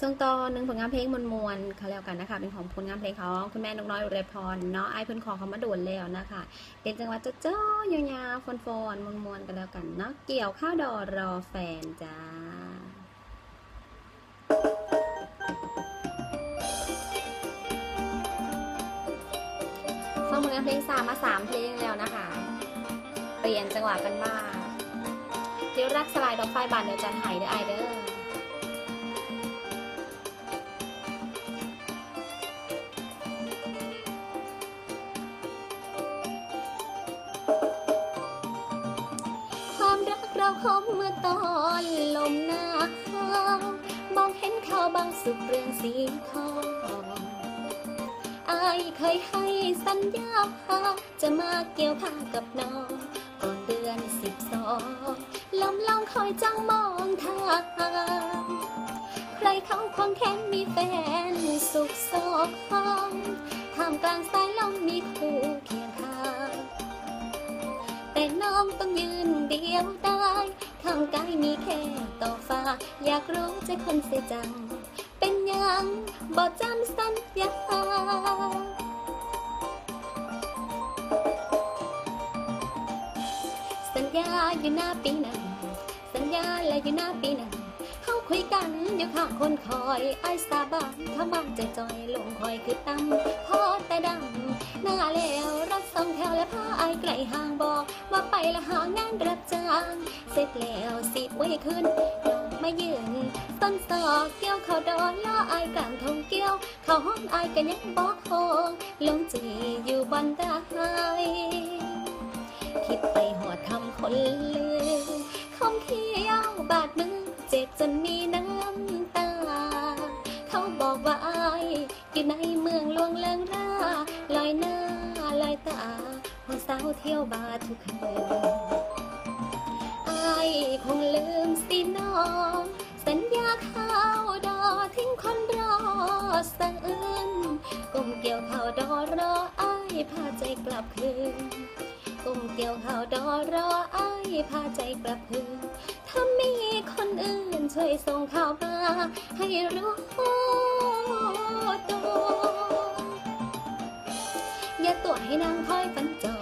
ซึ่งต่อหนึ่งผลงานเพลงมวลมวลๆเขาแล้วกันนะคะ เป็นของผลงานเพลงของคุณแม่นกน้อยอุไรพรเนาะไอ้เพิ่อนขอเขามาโดนแล้วนะคะ เป็นจังหวะเจ้าเจ้ายาวๆฟอนๆมวลมวลๆกันแล้วกันเนาะเกี่ยวข้าวดอรอแฟนจ้าฟังผลงานเพลงสามมาสามเพลงแล้วนะคะ เปลี่ยนจังหวะกันบ้างที่รักสลายดอกไฟบานเดียวจันไห้เด้อไอเด้อ รักเราคบเมื่อตอนลมหนาวมองเห็นเขาบางสุขเรื่องสีทองอายเคยให้สัญญาจะมาเกี่ยวข้ากับน้องก่อนเดือนสิบสองลำลองคอยจ้องมองทางใครเขาควงแขนมีแฟนสุขสองท่ามกลางสายลมมีคู่เคียงข้างแต่น้องต้องยืน งกายมีแค่ต่อฟ้า อยากรู้ใจคนเสียจัง เป็นยังบอกจำสัญญาสัญญาอยู่หน้าปีนั้น สัญญาและอยู่หน้าปีนั้นเขาคุยกันอยู่ข้างคนคอยไอ้ายสาบานถ้ามันจะจอยลงคอยคือตั้มพอแต่ดำหน้าแล้ว สองแถวและพาไอ้ไกลห่างบอก ว่าไปละหางานรับจ้างเสร็จแล้วสิไว้ขึ้นลงมายืนต้นสอกเกี่ยวเขาดอนล้อไอ้กลางทงเกี่ยว เขาห้องไอ้กันยังบอกโงลงจีอยู่บนตาไฮคิดไปหอดคำคนลืมคำเที่ยวบาดมือเจ็บจนมีน้ำ ว่าอายอยู่ในเมืองลวงเลิงราลอยหน้าลอยตาผู้สาวเที่ยวบาร์ทุกคืนอายคงลืมสิน้องสัญญาข้าวดอทิ้งคนรอสะอื้นก้มเกี่ยวข้าวดอรออายพาใจกลับคืนกุ้มเกี่ยวข้าวดอรอไอ้ายพาใจกลับคืนถ้ามีคนอื่นช่วยส่งข่าวมาให้รู้ อย่าตัวให้นางคอยฝันจอ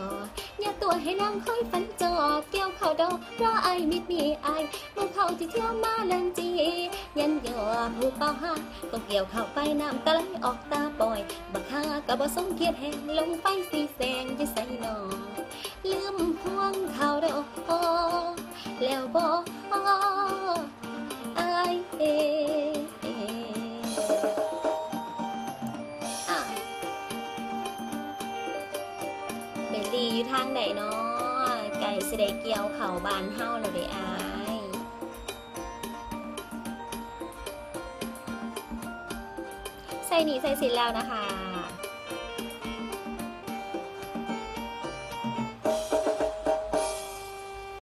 อย่าตัวให้นางคอยฝันจอเกี่ยวข้าวดอรอไอมิดมีไอ้ายมึงเขาที่เที่ยวมาเลันจี ยันยอผู้เป่าหาก็เกี่ยวข้าวไปน้ำตาไหลออกตาปล่อยบักฮากะบ่สมเกียรติแห่งลงไปสีแสงอยิ่ใส่นอลืมห่วงข่าวดอกแล้วบอกอเอ เบลลี่อยู่ทางไหนเนาะไก่เสดเกียวเขาบานเฮาเราได้อายใส่หนีใส่สินแล้วนะคะ